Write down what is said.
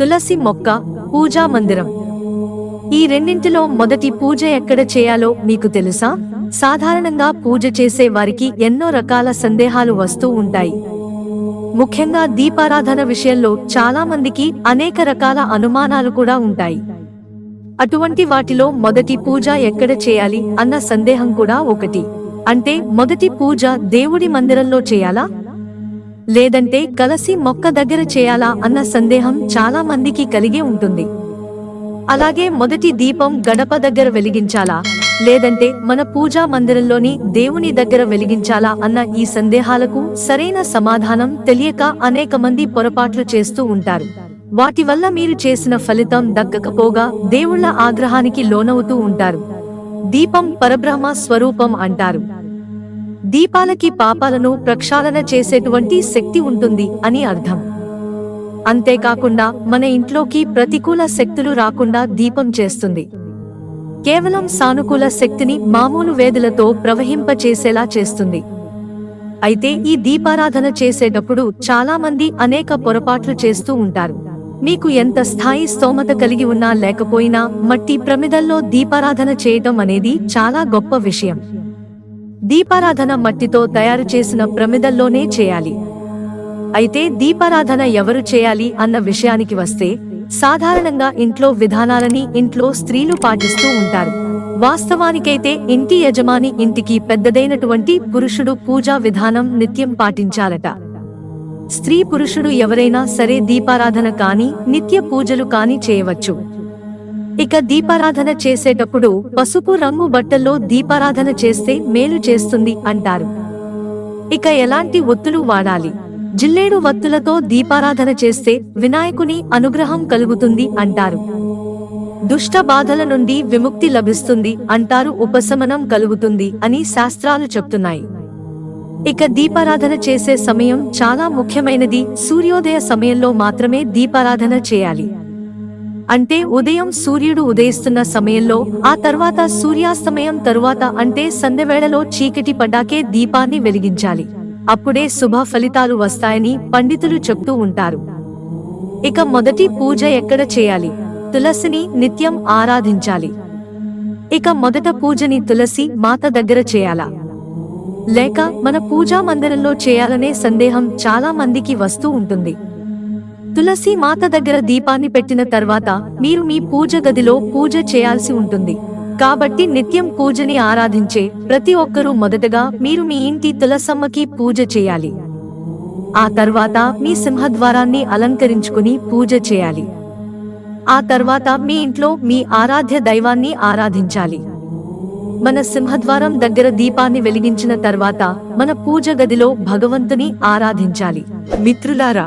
తులసి మొక్క పూజా మందిరం. ఈ రెండింటిలో మొదటి పూజ ఎక్కడ చేయాలో మీకు తెలుసా? సాధారణంగా పూజ చేసే వారికి ఎన్నో రకాల సందేహాలు వస్తూ ఉంటాయి. ముఖ్యంగా దీపారాధన విషయంలో చాలా మందికి అనేక రకాల అనుమానాలు కూడా ఉంటాయి. అటువంటి వాటిలో మొదటి పూజ ఎక్కడ చేయాలి అన్న సందేహం కూడా ఒకటి. అంటే మొదటి పూజ దేవుడి మందిరంలో చేయాలా? లేదంటే కలసి మొక్క దగ్గర చేయాలా అన్న సందేహం చాలా మందికి కలిగే ఉంటుంది. అలాగే మొదటి దీపం గడప దగ్గర వెలిగించాలా? లేదంటే మన పూజా మందిరంలోని దేవుని దగ్గర వెలిగించాలా అన్న ఈ సందేహాలకు సరైన సమాధానం తెలియక అనేక మంది పొరపాట్లు చేస్తూ ఉంటారు. వాటి వల్ల మీరు చేసిన ఫలితం దక్కకపోగా దేవుళ్ళ ఆగ్రహానికి లోనవుతూ ఉంటారు. దీపం పరబ్రహ్మ స్వరూపం అంటారు. దీపాలకి పాపాలను ప్రక్షాళన చేసేటువంటి శక్తి ఉంటుంది అని అర్థం. అంతేకాకుండా మన ఇంట్లోకి ప్రతికూల శక్తులు రాకుండా దీపం చేస్తుంది. కేవలం సానుకూల శక్తిని మామూలు వేదులతో ప్రవహింపచేసేలా చేస్తుంది. అయితే ఈ దీపారాధన చేసేటప్పుడు చాలామంది అనేక పొరపాట్లు చేస్తూ ఉంటారు. మీకు ఎంత స్థాయి స్తోమత కలిగి ఉన్నా లేకపోయినా మట్టి ప్రమిదల్లో దీపారాధన చేయటం అనేది చాలా గొప్ప విషయం. దీపారాధన మట్టితో తయారు చేసిన ప్రమిదల్లోనే చేయాలి. అయితే దీపారాధన ఎవరు చేయాలి అన్న విషయానికి వస్తే సాధారణంగా ఇంట్లో విధానాలని ఇంట్లో స్త్రీలు పాటిస్తూ ఉంటారు. వాస్తవానికైతే ఇంటి యజమాని ఇంటికి పెద్దదైనటువంటి పురుషుడు పూజా విధానం నిత్యం పాటించాలట. స్త్రీ పురుషుడు ఎవరైనా సరే దీపారాధన కాని నిత్య పూజలు కాని చేయవచ్చు. ఇక దీపారాధన చేసేటప్పుడు పసుపు రంగు బట్టల్లో దీపారాధన చేస్తే మేలు చేస్తుంది అంటారు. ఇక ఎలాంటి ఒత్తులు వాడాలి? జిల్లేడు వత్తులతో దీపారాధన చేస్తే వినాయకుని అనుగ్రహం కలుగుతుంది అంటారు. దుష్ట బాధల నుండి విముక్తి లభిస్తుంది అంటారు ఉపశమనం కలుగుతుంది అని శాస్త్రాలు చెప్తున్నాయి. ఇక దీపారాధన చేసే సమయం చాలా ముఖ్యమైనది. సూర్యోదయ సమయంలో మాత్రమే దీపారాధన చేయాలి. అంటే ఉదయం సూర్యుడు ఉదయిస్తున్న సమయంలో ఆ తర్వాత సూర్యాస్తమయం తరువాత అంటే సంధ్యవేళలో చీకటి పడ్డాకే దీపాన్ని వెలిగించాలి. అప్పుడే శుభ ఫలితాలు వస్తాయని పండితులు చెప్తూ ఉంటారు. ఇక మొదటి పూజ ఎక్కడ చేయాలి? తులసిని నిత్యం ఆరాధించాలి. ఇక మొదట పూజని తులసి మాత దగ్గర చేయాలా? లేక మన పూజా మందిరంలో చేయాలనే సందేహం చాలా మందికి వస్తూ ఉంటుంది. తులసి మాత దగ్గర దీపాన్ని పెట్టిన తర్వాత మీరు మీ పూజ గదిలో పూజ చేయాల్సి ఉంటుంది. కాబట్టి నిత్యం పూజని ఆరాధించే ప్రతి ఒక్కరూ మొదటగా మీరు మీ ఇంటి తులసమ్మకి పూజ చేయాలి. ఆ తర్వాత మీ సింహద్వారాన్ని అలంకరించుకుని పూజ చేయాలి. ఆ తర్వాత మీ ఇంట్లో మీ ఆరాధ్య దైవాన్ని ఆరాధించాలి. మన సింహద్వారం దగ్గర దీపాన్ని వెలిగించిన తర్వాత మన పూజ గదిలో భగవంతుని ఆరాధించాలి. మిత్రులారా